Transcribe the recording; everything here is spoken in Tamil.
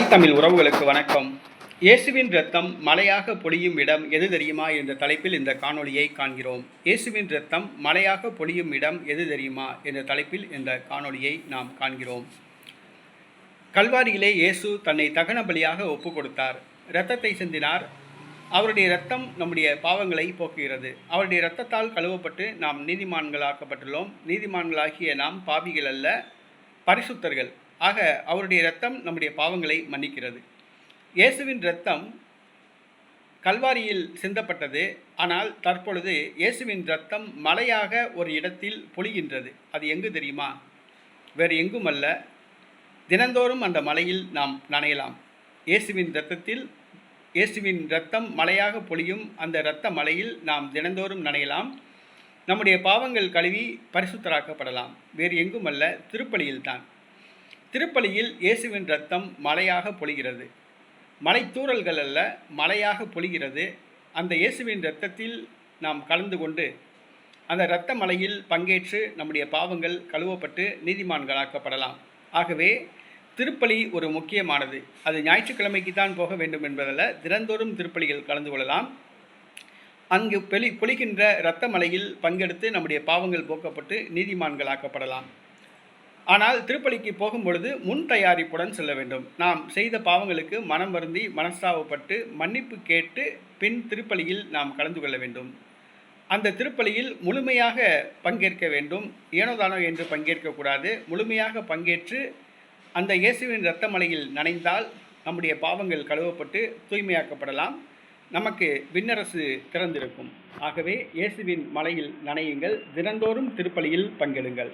தாய் தமிழ் உறவுகளுக்கு வணக்கம். இயேசுவின் ரத்தம் மலையாக பொழியும் இடம் எது தெரியுமா என்ற தலைப்பில் இந்த காணொளியை காண்கிறோம். இயேசுவின் ரத்தம் மலையாக பொழியும் இடம் எது தெரியுமா என்ற தலைப்பில் இந்த காணொளியை நாம் காண்கிறோம். கல்வாரியிலே இயேசு தன்னை தகன பலியாக ஒப்பு கொடுத்தார் இரத்தத்தை சிந்தினார். அவருடைய ரத்தம் நம்முடைய பாவங்களை போக்குகிறது. அவருடைய இரத்தத்தால் கழுவப்பட்டு நாம் நீதிமான்களாக்கப்பட்டுள்ளோம். நீதிமான்களாகிய நாம் பாவிகள் அல்ல பரிசுத்தர்கள். ஆக அவருடைய இரத்தம் நம்முடைய பாவங்களை மன்னிக்கிறது. இயேசுவின் இரத்தம் கல்வாரியில் சிந்தப்பட்டது. ஆனால் தற்பொழுது இயேசுவின் இரத்தம் மலையாக ஒரு இடத்தில் பொழிகின்றது. அது எங்கு தெரியுமா? வேறு எங்கும் அல்ல தினந்தோறும் அந்த மலையில் நாம் நனையலாம். இயேசுவின் இரத்தத்தில் இயேசுவின் இரத்தம் மலையாக பொழியும் அந்த இரத்த மலையில் நாம் தினந்தோறும் நனையலாம். நம்முடைய பாவங்கள் கழுவி பரிசுத்தராக்கப்படலாம். வேறு எங்கும் அல்ல திருப்பலியில்தான். திருப்பலியில் இயேசுவின் ரத்தம் மலையாக பொழிகிறது. மலைத்தூரல்கள் அல்ல மலையாக பொழிகிறது. அந்த இயேசுவின் இரத்தத்தில் நாம் கலந்து கொண்டு அந்த இரத்த மலையில் பங்கேற்று நம்முடைய பாவங்கள் கழுவப்பட்டு நீதிமான்களாக்கப்படலாம். ஆகவே திருப்பலி ஒரு முக்கியமானது. அது ஞாயிற்றுக்கிழமைக்கு தான் போக வேண்டும் என்பதல்ல தினந்தோறும் திருப்பலியில் கலந்து கொள்ளலாம். அங்கு பெலி பொழிகின்ற இரத்த மலையில் பங்கெடுத்து நம்முடைய பாவங்கள் போக்கப்பட்டு நீதிமான்களாக்கப்படலாம். ஆனால் திருப்பலிக்கு போகும் பொழுது முன் தயாரிப்புடன் செல்ல வேண்டும். நாம் செய்த பாவங்களுக்கு மனம் வருந்தி மனஸ்தாபப்பட்டு மன்னிப்பு கேட்டு பின் திருப்பலியில் நாம் கலந்து கொள்ள வேண்டும். அந்த திருப்பலியில் முழுமையாக பங்கேற்க வேண்டும். ஏனோதானோ என்று பங்கேற்கக்கூடாது முழுமையாக பங்கேற்று அந்த இயேசுவின் இரத்த மலையில் நனைந்தால் நம்முடைய பாவங்கள் கழுவப்பட்டு தூய்மையாக்கப்படலாம். நமக்கு விண்ணரசு திறந்திருக்கும். ஆகவே இயேசுவின் மலையில் நனையுங்கள். தினந்தோறும் திருப்பலியில் பங்கெடுங்கள்.